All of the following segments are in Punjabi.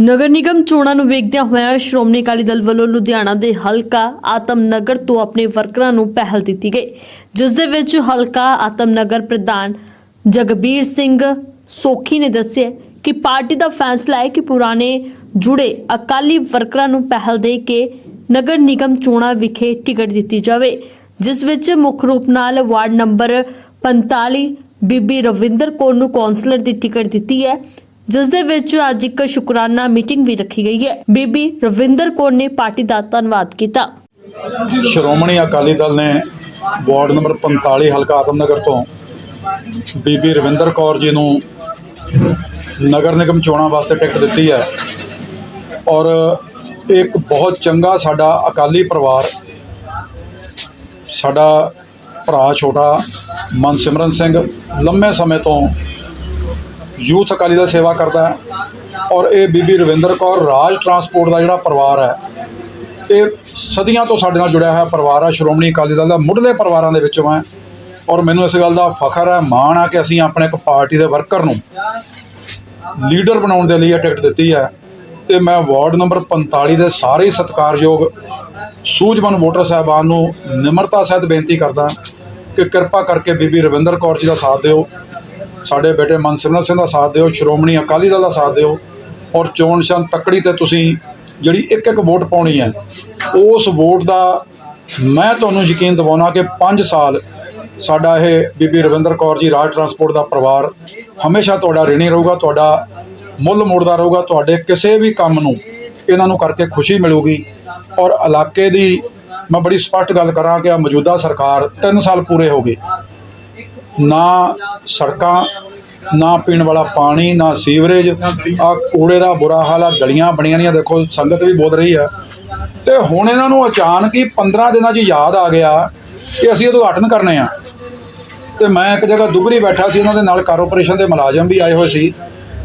ਨਗਰ ਨਿਗਮ ਚੋਣਾਂ ਨੂੰ ਵੇਖਦਿਆਂ ਹੋਇਆ ਸ਼੍ਰੋਮਣੀ ਅਕਾਲੀ ਦਲ ਵੱਲੋਂ ਲੁਧਿਆਣਾ ਦੇ ਹਲਕਾ ਆਤਮ ਨਗਰ ਤੋਂ ਆਪਣੇ ਵਰਕਰਾਂ ਨੂੰ ਪਹਿਲ ਦਿੱਤੀ ਗਈ, ਜਿਸ ਦੇ ਵਿੱਚ ਹਲਕਾ ਆਤਮ ਨਗਰ ਪ੍ਰਧਾਨ ਜਗਬੀਰ ਸਿੰਘ ਸੋਖੀ ਨੇ ਦੱਸਿਆ ਕਿ ਪਾਰਟੀ ਦਾ ਫੈਸਲਾ ਹੈ ਕਿ ਪੁਰਾਣੇ ਜੁੜੇ ਅਕਾਲੀ ਵਰਕਰਾਂ ਨੂੰ ਪਹਿਲ ਦੇ ਕੇ ਨਗਰ ਨਿਗਮ ਚੋਣਾਂ ਵਿਖੇ ਟਿਕਟ ਦਿੱਤੀ ਜਾਵੇ, ਜਿਸ ਵਿੱਚ ਮੁੱਖ ਰੂਪ ਨਾਲ ਵਾਰਡ ਨੰਬਰ 45 ਬੀਬੀ ਰਵਿੰਦਰ ਕੌਰ ਨੂੰ ਕੌਂਸਲਰ ਦੀ ਟਿਕਟ ਦਿੱਤੀ ਹੈ ਜਿਸ ਦੇ ਵਿੱਚ ਅੱਜ ਇੱਕ ਸ਼ੁਕਰਾਨਾ ਮੀਟਿੰਗ ਵੀ ਰੱਖੀ ਗਈ ਹੈ। ਬੀਬੀ ਰਵਿੰਦਰ ਕੌਰ ਨੇ ਪਾਰਟੀ ਦਾ ਧੰਨਵਾਦ ਕੀਤਾ। ਸ਼੍ਰੋਮਣੀ ਅਕਾਲੀ ਦਲ ਨੇ ਵਾਰਡ ਨੰਬਰ 45 ਹਲਕਾ ਆਦਮਨਗਰ ਤੋਂ ਬੀਬੀ ਰਵਿੰਦਰ ਕੌਰ ਜੀ ਨੂੰ ਨਗਰ ਨਿਗਮ ਚੋਣਾਂ ਵਾਸਤੇ ਟਿਕਟ ਦਿੱਤੀ ਹੈ ਔਰ ਇੱਕ ਬਹੁਤ ਚੰਗਾ ਸਾਡਾ ਅਕਾਲੀ ਪਰਿਵਾਰ, ਸਾਡਾ ਭਰਾ ਛੋਟਾ ਮਨਸਿਮਰਨ ਸਿੰਘ ਲੰਮੇ ਸਮੇਂ ਤੋਂ ਯੂਥ ਅਕਾਲੀ ਦਲ ਸੇਵਾ ਕਰਦਾ ਹੈ ਔਰ ਇਹ ਬੀਬੀ ਰਵਿੰਦਰ ਕੌਰ ਰਾਜ ਟਰਾਂਸਪੋਰਟ ਦਾ ਜਿਹੜਾ ਪਰਿਵਾਰ ਹੈ, ਇਹ ਸਦੀਆਂ ਤੋਂ ਸਾਡੇ ਨਾਲ ਜੁੜਿਆ ਹੋਇਆ ਪਰਿਵਾਰ ਆ ਸ਼੍ਰੋਮਣੀ ਅਕਾਲੀ ਦਲ ਦਾ ਮੁੱਢਲੇ ਪਰਿਵਾਰਾਂ ਦੇ ਵਿੱਚੋਂ ਹੈ ਔਰ ਮੈਨੂੰ ਇਸ ਗੱਲ ਦਾ ਫਖਰ ਹੈ, ਮਾਣ ਆ ਕਿ ਅਸੀਂ ਆਪਣੇ ਇੱਕ ਪਾਰਟੀ ਦੇ ਵਰਕਰ ਨੂੰ ਲੀਡਰ ਬਣਾਉਣ ਦੇ ਲਈ ਇਹ ਟਿਕਟ ਦਿੱਤੀ ਹੈ ਤੇ ਮੈਂ ਵਾਰਡ ਨੰਬਰ 45 ਦੇ ਸਾਰੇ ਸਤਿਕਾਰਯੋਗ ਸੂਝਵਾਨ ਵੋਟਰ ਸਾਹਿਬਾਨ ਨੂੰ ਨਿਮਰਤਾ ਸਹਿਤ ਬੇਨਤੀ ਕਰਦਾ ਕਿ ਕਿਰਪਾ ਕਰਕੇ ਬੀਬੀ ਰਵਿੰਦਰ ਕੌਰ ਜੀ ਦਾ ਸਾਥ ਦਿਓ। ਸਾਡੇ ਬੇਟੇ ਮਨਸਿਮਰਨ ਸਿੰਘ ਦਾ ਸਾਥ ਦਿਓ, ਸ਼੍ਰੋਮਣੀ ਅਕਾਲੀ ਦਲ ਦਾ ਸਾਥ ਦਿਓ ਔਰ ਚੋਣ ਨਿਸ਼ਾਨ ਤੱਕੜੀ ਤੇ ਤੁਸੀਂ ਜਿਹੜੀ ਇੱਕ ਇੱਕ ਵੋਟ ਪਾਉਣੀ ਹੈ, ਉਸ ਵੋਟ ਦਾ ਮੈਂ ਤੁਹਾਨੂੰ ਯਕੀਨ ਦਿਵਾਉਣਾ ਕਿ 5 ਸਾਲ ਸਾਡਾ ਇਹ ਬੀਬੀ ਰਵਿੰਦਰ ਕੌਰ ਜੀ ਰਾਜ ਟਰਾਂਸਪੋਰਟ ਦਾ ਪਰਿਵਾਰ ਹਮੇਸ਼ਾ ਤੁਹਾਡਾ ਰਿਣੀ ਰਹੂਗਾ, ਤੁਹਾਡਾ ਮੁੱਲ ਮੋੜਦਾ ਰਹੂਗਾ, ਤੁਹਾਡੇ ਕਿਸੇ ਵੀ ਕੰਮ ਨੂੰ ਇਹਨਾਂ ਨੂੰ ਕਰਕੇ ਖੁਸ਼ੀ ਮਿਲੂਗੀ ਔਰ ਇਲਾਕੇ ਦੀ ਮੈਂ ਬੜੀ ਸਪਸ਼ਟ ਗੱਲ ਕਰਾਂ ਕਿ ਆ ਮੌਜੂਦਾ ਸਰਕਾਰ 3 ਸਾਲ ਪੂਰੇ ਹੋ ਗਏ। ਨਾ ਸੜਕਾਂ, ਨਾ ਪੀਣ ਵਾਲਾ ਪਾਣੀ, ਨਾ ਸੀਵਰੇਜ। ਆ ਕੂੜੇ ਦਾ ਬੁਰਾ ਹਾਲ ਆ, ਗਲੀਆਂ ਬਣੀਆਂ ਨਹੀਂ ਦੇਖੋ, ਸੰਗਤ ਵੀ ਬੋਲ ਰਹੀ ਆ। ਤੇ ਹੁਣ ਇਹਨਾਂ ਨੂੰ ਅਚਾਨਕ ਹੀ 15 ਦਿਨਾਂ 'ਚ ਯਾਦ ਆ ਗਿਆ ਕਿ ਅਸੀਂ ਉਦਘਾਟਨ ਕਰਨੇ ਆ। ਤੇ ਮੈਂ ਇੱਕ ਜਗ੍ਹਾ ਦੁਗਰੀ ਬੈਠਾ ਸੀ, ਉਹਨਾਂ ਦੇ ਨਾਲ ਕਾਰਪੋਰੇਸ਼ਨ ਦੇ ਮੁਲਾਜ਼ਮ ਵੀ ਆਏ ਹੋਏ ਸੀ।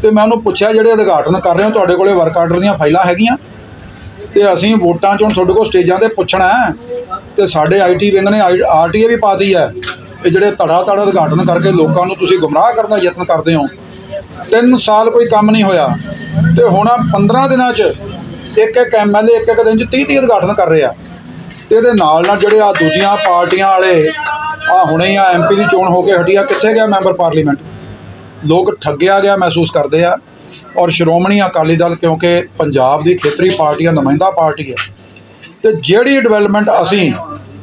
ਤੇ ਮੈਂ ਉਹਨੂੰ ਪੁੱਛਿਆ, ਜਿਹੜੇ ਉਦਘਾਟਨ ਕਰ ਰਹੇ ਹੋ, ਤੁਹਾਡੇ ਕੋਲੇ ਵਰਕ ਆਰਡਰ ਦੀਆਂ ਫਾਈਲਾਂ ਹੈਗੀਆਂ? ਤੇ ਅਸੀਂ ਵੋਟਾਂ 'ਚ ਹੁਣ ਤੁਹਾਡੇ ਕੋਲ ਸਟੇਜਾਂ ਤੇ ਪੁੱਛਣਾ ਹੈ। ਤੇ ਸਾਡੇ ਆਈਟੀ ਵਿੰਗ ਨੇ ਆਰਟੀਏ ਵੀ ਪਾਤੀ ਹੈ। ਇਹ ਜਿਹੜੇ ਧੜਾ ਧੜਾ ਉਦਘਾਟਨ ਕਰਕੇ ਲੋਕਾਂ ਨੂੰ ਤੁਸੀਂ ਗੁੰਮਰਾਹ ਕਰਨ ਦਾ ਯਤਨ ਕਰਦੇ ਹੋ, ਤਿੰਨ ਸਾਲ ਕੋਈ ਕੰਮ ਨਹੀਂ ਹੋਇਆ ਤੇ ਹੁਣ ਆਹ 15 ਦਿਨਾਂ 'ਚ ਇੱਕ ਇੱਕ ਐਮਐਲਏ ਇੱਕ ਇੱਕ ਦਿਨ 'ਚ 30 30 ਉਦਘਾਟਨ ਕਰ ਰਿਹਾ। ਆ ਤੇ ਇਹਦੇ ਨਾਲ ਨਾਲ ਜਿਹੜੇ ਆ ਦੂਜੀਆਂ ਪਾਰਟੀਆਂ ਵਾਲੇ ਆ ਹੁਣੇ ਆ ਐਮਪੀ ਦੀ ਚੋਣ ਹੋ ਕੇ ਹਟੀ ਆ ਕਿੱਥੇ ਗਿਆ ਮੈਂਬਰ ਪਾਰਲੀਮੈਂਟ? ਲੋਕ ਠੱਗਿਆ ਗਿਆ ਮਹਿਸੂਸ ਕਰਦੇ ਆ ਔਰ ਸ਼੍ਰੋਮਣੀ ਅਕਾਲੀ ਦਲ ਕਿਉਂਕਿ ਪੰਜਾਬ ਦੀ ਖੇਤਰੀ ਪਾਰਟੀ ਆ, ਨੁਮਾਇੰਦਾ ਪਾਰਟੀ ਹੈ ਤੇ ਜਿਹੜੀ ਡਿਵੈਲਪਮੈਂਟ ਅਸੀਂ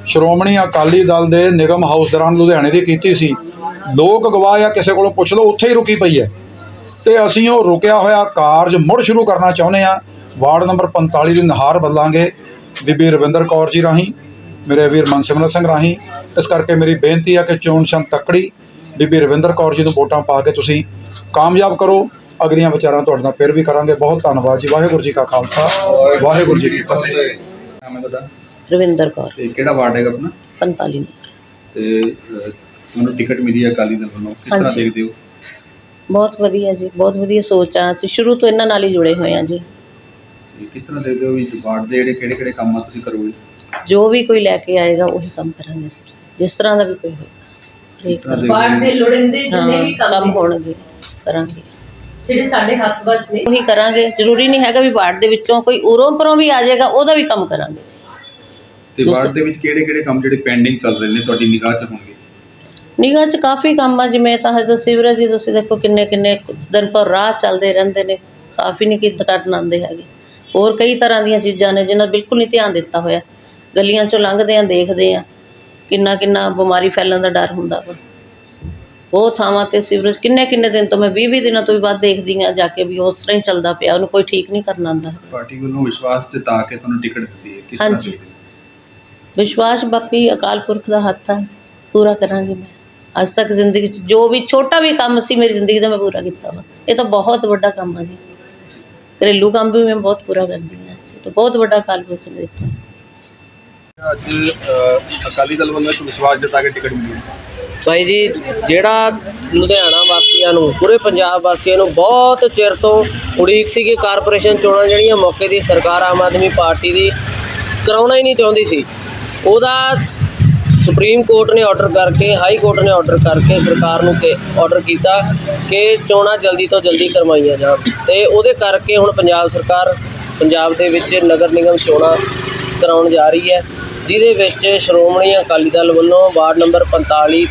ਸ਼੍ਰੋਮਣੀ ਅਕਾਲੀ ਦਲ ਦੇ ਨਿਗਮ ਹਾਊਸ ਦੌਰਾਨ ਲੁਧਿਆਣੇ ਦੀ ਕੀਤੀ ਸੀ। ਲੋਕ ਗਵਾਹ ਆ ਕਿਸੇ ਕੋਲੋਂ ਪੁੱਛ ਲਓ, ਉੱਥੇ ਹੀ ਰੁਕੀ ਪਈ ਹੈ। ਤੇ ਅਸੀਂ ਉਹ ਰੁਕਿਆ ਹੋਇਆ ਕਾਰਜ ਮੁੜ ਸ਼ੁਰੂ ਕਰਨਾ ਚਾਹੁੰਦੇ ਆ ਵਾਰਡ ਨੰਬਰ 45 ਦੀ ਨਹਾਰ ਬਦਲਾਂਗੇ ਬੀਬੀ ਰਵਿੰਦਰ ਕੌਰ ਜੀ ਰਾਹੀਂ, ਮੇਰੇ ਵੀਰ ਮਨਸਿਮਰਨ ਸਿੰਘ ਰਾਹੀਂ। ਇਸ ਕਰਕੇ ਮੇਰੀ ਬੇਨਤੀ ਆ ਕਿ ਚੋਣ ਸ਼ੰਤ ਤੱਕੜੀ ਬੀਬੀ ਰਵਿੰਦਰ ਕੌਰ ਜੀ ਨੂੰ ਵੋਟਾਂ ਪਾ ਕੇ ਤੁਸੀਂ ਕਾਮਯਾਬ ਕਰੋ। ਅਗਲੀਆਂ ਵਿਚਾਰਾਂ ਤੁਹਾਡੇ ਨਾਲ ਫਿਰ ਵੀ ਕਰਾਂਗੇ। ਬਹੁਤ ਧੰਨਵਾਦ ਜੀ। ਵਾਹਿਗੁਰੂ ਜੀ ਕਾ ਖਾਲਸਾ। ਵਾਹਿਗੁਰੂ ਜੀ ਕੀ ਫਤਿਹ। ਰਵਿੰਦਰ ਕੌਰ। ਤੇ ਕਿਹੜਾ ਵਾਰਡ ਹੈਗਾ ਆਪਣਾ? 45 ਤੇ ਅਹ, ਤੁਹਾਨੂੰ ਟਿਕਟ ਮਿਲੀ ਹੈ ਅਕਾਲੀ ਦਲ ਵੱਲੋਂ? ਕਿਸ ਤਰ੍ਹਾਂ ਹਾਂਜੀ। ਦੇਖਦੇ ਹੋ? ਬਹੁਤ ਵਧੀਆ ਜੀ ਬਹੁਤ ਵਧੀਆ ਸੋਚ ਆ। ਅਸੀਂ ਸ਼ੁਰੂ ਤੋਂ ਇਹਨਾਂ ਨਾਲ ਹੀ ਜੁੜੇ ਹੋਏ ਆ ਜੀ। ਤੇ ਕਿਸ ਤਰ੍ਹਾਂ ਦੇਖਦੇ ਹੋ ਵੀ ਵਾਰਡ ਦੇ ਜਿਹੜੇ ਕਿਹੜੇ ਕਿਹੜੇ ਕੰਮ ਆ ਤੁਸੀਂ ਕਰੋਗੇ? ਜੋ ਵੀ ਕੋਈ ਲੈ ਕੇ ਆਏਗਾ ਉਹੀ ਕੰਮ ਕਰਾਂਗੇ ਅਸੀਂ। ਜਿਸ ਤਰ੍ਹਾਂ ਦਾ ਵੀ ਕੋਈ ਹੋਏਗਾ ਕਿਸ ਤਰ੍ਹਾਂ? ਦੇ ਲੋੜਿੰਦੇ ਜਿੰਨੇ ਵੀ ਹਾਂ, ਕੰਮ ਕੰਮ ਨੇ ਹੋਣਗੇ ਕਰਾਂਗੇ। ਜਿਹੜੇ ਸਾਡੇ ਹੱਥ ਬਸ ਨੇ। ਉਹੀ ਕਰਾਂਗੇ। ਜ਼ਰੂਰੀ ਨਹੀਂ ਹੈਗਾ ਵੀ ਵਾਰਡ ਦੇ ਵਿੱਚੋਂ ਕੋਈ ਉਰੋਂ ਪਰੋਂ ਵੀ ਆ ਜਾਏਗਾ ਉਹਦਾ ਵੀ ਕੰਮ ਕਰਾਂਗੇ ਜੀ ਤੇ ਵਾਰਡ ਦੇ ਵਿੱਚ ਕਿਹੜੇ ਕਿਹੜੇ ਕੰਮ ਜਿਹੜੇ ਪੈਂਡਿੰਗ ਚੱਲ ਰਹੇ ਨੇ ਤੁਹਾਡੀ ਨਿਗਾਹ 'ਚ ਹੋਣਗੇ? ਨਿਗਾਹ 'ਚ ਕਾਫੀ ਕੰਮ ਆ ਜਿਵੇਂ ਤਾਂ ਹਜੇ ਸੀਵਰੇਜ ਦੀ ਤੁਸੀਂ ਦੇਖੋ ਕਿੰਨੇ ਕਿੰਨੇ ਦਿਨ ਪਰ ਰਾਹ ਚੱਲਦੇ ਰਹਿੰਦੇ ਨੇ ਸਾਫ਼ ਹੀ ਨਹੀਂ ਕੀਤਾ ਕਰਨ ਆਉਂਦੇ ਹੈਗੇ। ਹੋਰ ਕਈ ਤਰ੍ਹਾਂ ਦੀਆਂ ਚੀਜ਼ਾਂ ਨੇ ਜਿਨ੍ਹਾਂ ਬਿਲਕੁਲ ਨਹੀਂ ਧਿਆਨ ਦਿੱਤਾ ਹੋਇਆ। ਗਲੀਆਂ 'ਚੋਂ ਲੰਘਦੇ ਆ ਦੇਖਦੇ ਆ ਕਿੰਨਾ ਕਿੰਨਾ ਬਿਮਾਰੀ ਫੈਲਣ ਦਾ ਡਰ ਹੁੰਦਾ ਵਾ। ਉਹ ਥਾਵਾਂ ਤੇ ਸੀਵਰੇਜ ਕਿੰਨੇ ਕਿੰਨੇ ਦਿਨ ਤੋਂ ਮੈਂ 20 20 ਦਿਨਾਂ ਤੋਂ ਵੀ ਬਾਅਦ ਦੇਖਦੀ ਆ ਜਾ ਕੇ ਵੀ ਉਸ ਤਰ੍ਹਾਂ ਹੀ ਚੱਲਦਾ ਪਿਆ ਉਹਨੂੰ ਕੋਈ ਠੀਕ ਨਹੀਂ ਕਰਨਾ ਆਉਂਦਾ। ਪਾਰਟੀ ਵੱਲੋਂ ਵਿਸ਼ਵਾਸ ਜਤਾ ਕੇ ਤੁਹਾਨੂੰ ਟਿਕਟ ਦਿੱਤੀ ਹੈ ਕਿਸ ਤਰ੍ਹਾਂ ਹਾਂਜੀ। ਦੇਖਦੇ ਹੋ? ਵਿਸ਼ਵਾਸ ਬਾਕੀ ਅਕਾਲ ਪੁਰਖ ਦਾ ਹੱਥ ਹੈ ਪੂਰਾ ਕਰਾਂਗੀ ਮੈਂ। ਅੱਜ ਤੱਕ ਜ਼ਿੰਦਗੀ 'ਚ ਜੋ ਵੀ ਛੋਟਾ ਵੀ ਕੰਮ ਸੀ ਮੇਰੀ ਜ਼ਿੰਦਗੀ ਦਾ ਮੈਂ ਪੂਰਾ ਕੀਤਾ ਵਾ। ਇਹ ਤਾਂ ਬਹੁਤ ਵੱਡਾ ਕੰਮ ਆ ਜੀ। ਘਰੇਲੂ ਕੰਮ ਵੀ ਮੈਂ ਬਹੁਤ ਪੂਰਾ ਕਰਦੀ ਹਾਂ। ਇਹ ਤਾਂ ਬਹੁਤ ਵੱਡਾ ਅਕਾਲ ਪੁਰਖ ਨੇ ਦਿੱਤਾ ਅੱਜ ਅਹ, ਅਕਾਲੀ ਦਲ ਵੱਲੋਂ ਇੱਕ ਵਿਸ਼ਵਾਸ ਜਤਾ ਕੇ ਟਿਕਟ ਮਿਲੀ। ਭਾਈ ਜੀ ਜਿਹੜਾ ਲੁਧਿਆਣਾ ਵਾਸੀਆਂ ਨੂੰ ਪੂਰੇ ਪੰਜਾਬ ਵਾਸੀਆਂ ਨੂੰ ਬਹੁਤ ਚਿਰ ਤੋਂ ਉਡੀਕ ਸੀ ਕਿ ਕਾਰਪੋਰੇਸ਼ਨ ਚੋਣਾਂ ਜਿਹੜੀਆਂ ਮੌਕੇ ਦੀ ਸਰਕਾਰ ਆਮ ਆਦਮੀ ਪਾਰਟੀ ਦੀ ਕਰਾਉਣਾ ਹੀ ਨਹੀਂ ਚਾਹੁੰਦੀ ਸੀ। ਉਹਦਾ ਸੁਪਰੀਮ ਕੋਰਟ ਨੇ ਆਰਡਰ ਕਰਕੇ, ਹਾਈ ਕੋਰਟ ਨੇ ਆਰਡਰ ਕਰਕੇ ਸਰਕਾਰ ਨੂੰ ਕਿ ਆਰਡਰ ਕੀਤਾ ਕਿ ਚੋਣਾਂ ਜਲਦੀ ਤੋਂ ਜਲਦੀ ਕਰਵਾਈਆਂ ਜਾਣ। ਤੇ ਉਹਦੇ ਕਰਕੇ ਹੁਣ ਪੰਜਾਬ ਸਰਕਾਰ ਪੰਜਾਬ ਦੇ ਵਿੱਚ ਨਗਰ ਨਿਗਮ ਚੋਣਾਂ ਕਰਾਉਣ ਜਾ ਰਹੀ ਹੈ, ਜਿਹਦੇ ਵਿੱਚ ਸ਼੍ਰੋਮਣੀ ਅਕਾਲੀ ਦਲ ਵੱਲੋਂ ਵਾਰਡ ਨੰਬਰ 45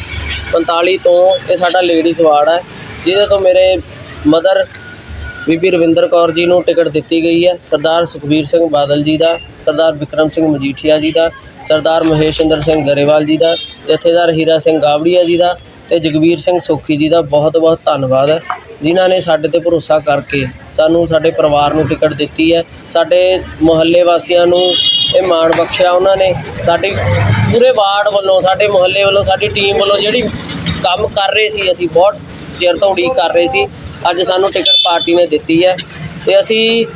45 ਤੋਂ ਇਹ ਸਾਡਾ ਲੇਡੀਜ਼ ਵਾਰਡ ਹੈ, ਜਿਹਦੇ ਤੋਂ ਮੇਰੇ ਮਦਰ ਬੀਬੀ ਰਵਿੰਦਰ ਕੌਰ ਜੀ ਨੂੰ ਟਿਕਟ ਦਿੱਤੀ ਗਈ ਹੈ। ਸਰਦਾਰ ਸੁਖਬੀਰ ਸਿੰਘ ਬਾਦਲ ਜੀ ਦਾ, ਸਰਦਾਰ ਵਿਕਰਮ ਸਿੰਘ ਮਜੀਠੀਆ ਜੀ ਦਾ, ਸਰਦਾਰ ਮਹੇਸ਼ ਇੰਦਰ ਸਿੰਘ ਗਰੇਵਾਲ ਜੀ ਦਾ, ਜਥੇਦਾਰ ਹੀਰਾ ਸਿੰਘ ਗਾਵੜੀਆ ਜੀ ਦਾ ਤੇ ਜਗਵੀਰ ਸਿੰਘ ਸੋਖੀ ਜੀ ਦਾ ਬਹੁਤ ਬਹੁਤ ਧੰਨਵਾਦ ਹੈ। ਜਿਨ੍ਹਾਂ ਨੇ ਸਾਡੇ ਤੇ ਭਰੋਸਾ ਕਰਕੇ ਸਾਨੂੰ, ਸਾਡੇ ਪਰਿਵਾਰ ਨੂੰ ਟਿਕਟ ਦਿੱਤੀ ਹੈ। ਸਾਡੇ ਮੁਹੱਲੇ ਵਾਸੀਆਂ ਨੂੰ ਇਹ ਮਾਣ ਬਖਸ਼ਿਆ ਉਹਨਾਂ ਨੇ। ਸਾਡੀ ਪੂਰੇ ਵਾਰਡ ਵੱਲੋਂ, ਸਾਡੇ ਮੁਹੱਲੇ ਵੱਲੋਂ, ਸਾਡੀ ਟੀਮ ਵੱਲੋਂ ਜਿਹੜੀ ਕੰਮ ਕਰ ਰਹੇ ਸੀ, ਅਸੀਂ ਬਹੁਤ ਚਿਰ ਤੋਂ ਉਡੀਕ ਕਰ ਰਹੇ ਸੀ। ਅੱਜ ਸਾਨੂੰ ਟਿਕਟ ਪਾਰਟੀ ਨੇ ਦਿੱਤੀ ਹੈ ਤੇ ਅਸੀਂ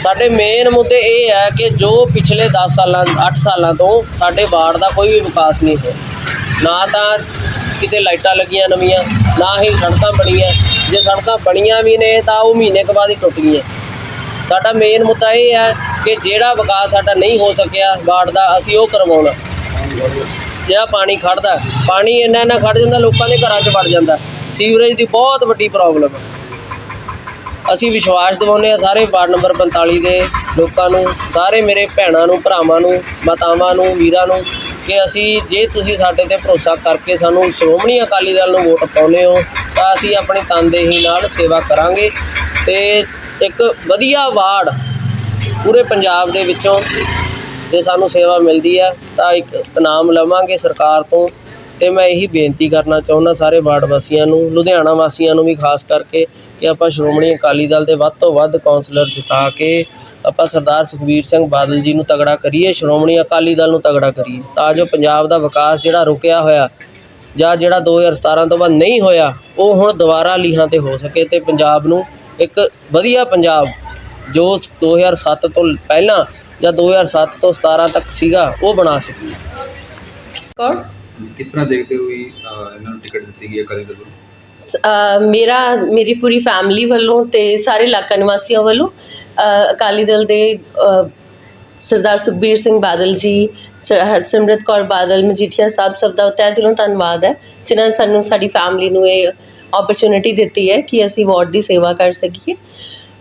ਸਾਡੇ ਮੇਨ ਮੁੱਦੇ ਇਹ ਹੈ ਕਿ ਜੋ ਪਿਛਲੇ 10 ਸਾਲਾਂ 8 ਸਾਲਾਂ ਤੋਂ ਸਾਡੇ ਵਾਰਡ ਦਾ ਕੋਈ ਵੀ ਵਿਕਾਸ ਨਹੀਂ ਹੋਇਆ। ਨਾ ਤਾਂ ਕਿਤੇ ਲਾਈਟਾਂ ਲੱਗੀਆਂ ਨਵੀਆਂ, ਨਾ ਹੀ ਸੜਕਾਂ ਬਣੀਆਂ। ਜੇ ਸੜਕਾਂ ਬਣੀਆਂ ਵੀ ਨੇ ਤਾਂ ਉਹ ਮਹੀਨੇ ਕੁ ਬਾਅਦ ਹੀ ਟੁੱਟ ਗਈਆਂ ਸਾਡਾ ਮੇਨ ਮੁੱਦਾ ਇਹ ਹੈ ਕਿ ਜਿਹੜਾ ਵਿਕਾਸ ਸਾਡਾ ਨਹੀਂ ਹੋ ਸਕਿਆ ਵਾਰਡ ਦਾ, ਅਸੀਂ ਉਹ ਕਰਵਾਉਣਾ। ਜਿਹੜਾ ਪਾਣੀ ਖੜਦਾ ਪਾਣੀ ਇੰਨਾ ਇੰਨਾ ਖੜ ਜਾਂਦਾ, ਲੋਕਾਂ ਦੇ ਘਰਾਂ 'ਚ ਵੜ ਜਾਂਦਾ। ਸੀਵਰੇਜ ਦੀ ਬਹੁਤ ਵੱਡੀ ਪ੍ਰੋਬਲਮ ਹੈ। ਅਸੀਂ ਵਿਸ਼ਵਾਸ ਦਿਵਾਉਂਦੇ ਆ ਸਾਰੇ ਵਾਰਡ ਨੰਬਰ 45 ਦੇ ਲੋਕਾਂ ਨੂੰ, ਸਾਰੇ ਮੇਰੇ ਭੈਣਾਂ ਨੂੰ, ਭਰਾਵਾਂ ਨੂੰ, ਮਾਤਾਵਾਂ ਨੂੰ, ਵੀਰਾਂ ਨੂੰ ਕਿ ਅਸੀਂ ਜੇ ਤੁਸੀਂ ਸਾਡੇ ਤੇ ਭਰੋਸਾ ਕਰਕੇ ਸਾਨੂੰ ਸ਼੍ਰੋਮਣੀ ਅਕਾਲੀ ਦਲ ਨੂੰ ਵੋਟ ਪਾਉਂਦੇ ਹੋ, ਤਾਂ ਅਸੀਂ ਆਪਣੀ ਤਨਦੇਹੀ ਨਾਲ ਸੇਵਾ ਕਰਾਂਗੇ ਤੇ ਇੱਕ ਵਧੀਆ ਵਾਰਡ ਪੂਰੇ ਪੰਜਾਬ ਦੇ ਵਿੱਚੋਂ ਜੇ ਸਾਨੂੰ ਸੇਵਾ ਮਿਲਦੀ ਹੈ, ਤਾਂ ਇੱਕ ਇਨਾਮ ਲਵਾਂਗੇ ਸਰਕਾਰ ਤੋਂ ਅਤੇ ਮੈਂ ਇਹੀ ਬੇਨਤੀ ਕਰਨਾ ਚਾਹੁੰਦਾ ਸਾਰੇ ਵਾਰਡ ਵਾਸੀਆਂ ਨੂੰ ਲੁਧਿਆਣਾ ਵਾਸੀਆਂ ਨੂੰ ਵੀ ਖਾਸ ਕਰਕੇ ਕਿ ਆਪਾਂ ਸ਼੍ਰੋਮਣੀ ਅਕਾਲੀ ਦਲ ਦੇ ਵੱਧ ਤੋਂ ਵੱਧ ਕੌਂਸਲਰ ਜਿਤਾ ਕੇ ਆਪਾਂ ਸਰਦਾਰ ਸੁਖਬੀਰ ਸਿੰਘ ਬਾਦਲ ਜੀ ਨੂੰ ਤਗੜਾ ਕਰੀਏ, ਸ਼੍ਰੋਮਣੀ ਅਕਾਲੀ ਦਲ ਨੂੰ ਤਗੜਾ ਕਰੀਏ, ਤਾਂ ਜੋ ਪੰਜਾਬ ਦਾ ਵਿਕਾਸ ਜਿਹੜਾ ਰੁਕਿਆ ਹੋਇਆ ਜਾਂ ਜਿਹੜਾ 2017 ਤੋਂ ਬਾਅਦ ਨਹੀਂ ਹੋਇਆ, ਉਹ ਹੁਣ ਦੁਬਾਰਾ ਲੀਹਾਂ ਤੇ ਹੋ ਸਕੇ ਤੇ ਪੰਜਾਬ ਨੂੰ ਇੱਕ ਵਧੀਆ ਪੰਜਾਬ ਜੋ 2007 ਤੋਂ ਪਹਿਲਾਂ ਜਾਂ 2007 ਤੋਂ 17 ਤੱਕ ਸੀਗਾ, ਉਹ ਬਣਾ ਸਕੀਏ। ਕੌਣ? ਕਿਸ ਤਰ੍ਹਾਂ ਦੇਖਦੇ ਹੋ ਵੀ ਇਹਨਾਂ ਨੂੰ ਟਿਕਟ ਦਿੱਤੀ ਗਈ ਹੈ ਕਰੇ ਵੱਲੋਂ? ਸ- ਮੇਰਾ, ਮੇਰੀ ਪੂਰੀ ਫੈਮਿਲੀ ਵੱਲੋਂ ਤੇ ਸਾਰੇ ਇਲਾਕਾ ਨਿਵਾਸੀਆਂ ਵੱਲੋਂ ਅਕਾਲੀ ਦਲ ਦੇ ਸਰਦਾਰ ਸੁਖਬੀਰ ਸਿੰਘ ਬਾਦਲ ਜੀ, ਸਰ, ਹਰਸਿਮਰਤ ਕੌਰ ਬਾਦਲ, ਮਜੀਠੀਆ ਸਾਹਿਬ, ਸਭ ਦਾ ਤਹਿ ਦਿਲੋਂ ਧੰਨਵਾਦ ਹੈ, ਜਿਨ੍ਹਾਂ ਨੇ ਸਾਨੂੰ, ਸਾਡੀ ਫੈਮਿਲੀ ਨੂੰ ਇਹ ਓਪਰਚੁਨਿਟੀ ਦਿੱਤੀ ਹੈ ਕਿ ਅਸੀਂ ਵਾਰਡ ਦੀ ਸੇਵਾ ਕਰ ਸਕੀਏ।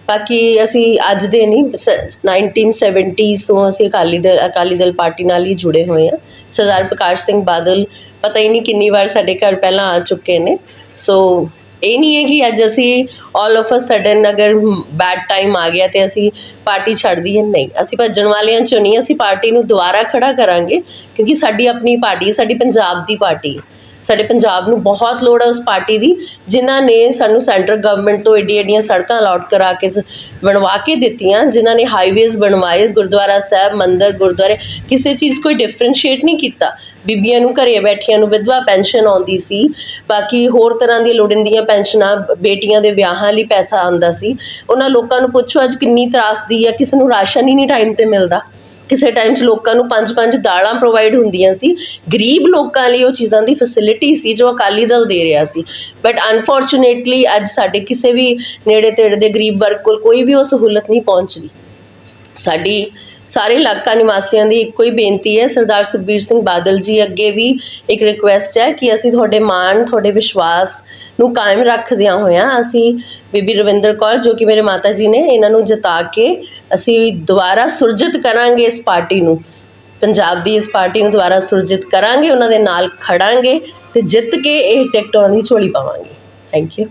ਬਾਕੀ ਅਸੀਂ ਅੱਜ ਦੇ ਨਹੀਂ, ਸ- 1970s ਤੋਂ ਅਸੀਂ ਅਕਾਲੀ ਦਲ ਅਕਾਲੀ ਦਲ ਪਾਰਟੀ ਨਾਲ ਹੀ ਜੁੜੇ ਹੋਏ ਹਾਂ। ਸਰਦਾਰ ਪ੍ਰਕਾਸ਼ ਸਿੰਘ ਬਾਦਲ, ਪਤਾ ਹੀ ਨਹੀਂ ਕਿੰਨੀ ਵਾਰ ਸਾਡੇ ਘਰ ਪਹਿਲਾਂ ਆ ਚੁੱਕੇ ਨੇ। ਸੋ ਇਹ ਨਹੀਂ ਹੈ ਕਿ ਅੱਜ ਅਸੀਂ ਆਲ ਆਫ ਅ ਸਡਨ ਅਗਰ ਬੈਡ ਟਾਈਮ ਆ ਗਿਆ ਤੇ ਅਸੀਂ ਪਾਰਟੀ ਛੱਡ ਦਈਏ, ਨਹੀਂ। ਅਸੀਂ ਭੱਜਣ ਵਾਲਿਆਂ ਚੋਂ ਨਹੀਂ, ਅਸੀਂ ਪਾਰਟੀ ਨੂੰ ਦੁਬਾਰਾ ਖੜਾ ਕਰਾਂਗੇ, ਕਿਉਂਕਿ ਸਾਡੀ ਆਪਣੀ ਪਾਰਟੀ, ਸਾਡੀ ਪੰਜਾਬ ਦੀ ਪਾਰਟੀ ਹੈ। ਸਾਡੇ ਪੰਜਾਬ ਨੂੰ ਬਹੁਤ ਲੋੜ ਹੈ ਉਸ ਪਾਰਟੀ ਦੀ, ਜਿਨ੍ਹਾਂ ਨੇ ਸਾਨੂੰ ਸੈਂਟਰ ਗਵਰਨਮੈਂਟ ਤੋਂ ਏਡੀ ਏਡੀਆਂ ਸੜਕਾਂ ਅਲਾਟ ਕਰਾ ਕੇ ਬਣਵਾ ਕੇ ਦਿੱਤੀਆਂ, ਜਿਨ੍ਹਾਂ ਨੇ ਹਾਈਵੇਜ਼ ਬਣਵਾਏ, ਗੁਰਦੁਆਰਾ ਸਾਹਿਬ, ਮੰਦਿਰ, ਗੁਰਦੁਆਰੇ, ਕਿਸੇ ਚੀਜ਼ ਕੋਈ ਡਿਫਰੈਂਸ਼ੀਏਟ ਨਹੀਂ ਕੀਤਾ। ਬੀਬੀਆਂ ਨੂੰ ਘਰੇ ਬੈਠੀਆਂ ਨੂੰ ਵਿਧਵਾ ਪੈਨਸ਼ਨ ਆਉਂਦੀ ਸੀ, ਬਾਕੀ ਹੋਰ ਤਰ੍ਹਾਂ ਦੀਆਂ ਲੋੜੀਂਦੀਆਂ ਪੈਨਸ਼ਨਾਂ, ਬੇਟੀਆਂ ਦੇ ਵਿਆਹਾਂ ਲਈ ਪੈਸਾ ਆਉਂਦਾ ਸੀ। ਉਹਨਾਂ ਲੋਕਾਂ ਨੂੰ ਪੁੱਛੋ ਅੱਜ ਕਿੰਨੀ ਤਰਾਸਦੀ ਹੈ ਕਿਸੇ ਨੂੰ ਰਾਸ਼ਨ ਹੀ ਨਹੀਂ ਟਾਈਮ ਤੇ ਮਿਲਦਾ। ਕਿਸੇ ਟਾਈਮ 'ਚ ਲੋਕਾਂ ਨੂੰ ਪੰਜ ਪੰਜ ਦਾਲਾਂ ਪ੍ਰੋਵਾਈਡ ਹੁੰਦੀਆਂ ਸੀ। ਗਰੀਬ ਲੋਕਾਂ ਲਈ ਉਹ ਚੀਜ਼ਾਂ ਦੀ ਫੈਸਿਲਿਟੀ ਸੀ ਜੋ ਅਕਾਲੀ ਦਲ ਦੇ ਰਿਹਾ ਸੀ। ਬਟ ਅਨਫੋਰਚੂਨੇਟਲੀ ਅੱਜ ਸਾਡੇ ਕਿਸੇ ਵੀ ਨੇੜੇ ਤੇੜੇ ਦੇ ਗਰੀਬ ਵਰਗ ਕੋਲ ਕੋਈ ਵੀ ਉਹ ਸਹੂਲਤ ਨਹੀਂ ਪਹੁੰਚ ਪਹੁੰਚਦੀ ਸਾਡੀ ਸਾਰੇ ਇਲਾਕਾ ਨਿਵਾਸੀਆਂ ਦੀ ਇੱਕੋ ਹੀ ਬੇਨਤੀ ਹੈ, ਸਰਦਾਰ ਸੁਖਬੀਰ ਸਿੰਘ ਬਾਦਲ ਜੀ ਅੱਗੇ ਵੀ ਇੱਕ ਰਿਕੁਐਸਟ ਹੈ ਕਿ ਅਸੀਂ ਤੁਹਾਡੇ ਮਾਣ, ਤੁਹਾਡੇ ਵਿਸ਼ਵਾਸ ਨੂੰ ਕਾਇਮ ਰੱਖਦਿਆਂ ਹੋਇਆਂ ਅਸੀਂ ਬੀਬੀ ਰਵਿੰਦਰ ਕੌਰ ਜੋ ਕਿ ਮੇਰੇ ਮਾਤਾ ਜੀ ਨੇ, ਇਹਨਾਂ ਨੂੰ ਜਿਤਾ ਕੇ ਅਸੀਂ ਦੁਬਾਰਾ ਸੁਰਜਿਤ ਕਰਾਂਗੇ ਇਸ ਪਾਰਟੀ ਨੂੰ। ਪੰਜਾਬ ਦੀ ਇਸ ਪਾਰਟੀ ਨੂੰ ਦੁਬਾਰਾ ਸੁਰਜਿਤ ਕਰਾਂਗੇ, ਉਹਨਾਂ ਦੇ ਨਾਲ ਖੜਾਂਗੇ ਅਤੇ ਜਿੱਤ ਕੇ ਇਹ ਟਿਕਟ ਉਹਨਾਂ ਦੀ ਝੋਲੀ ਪਾਵਾਂਗੇ। Thank you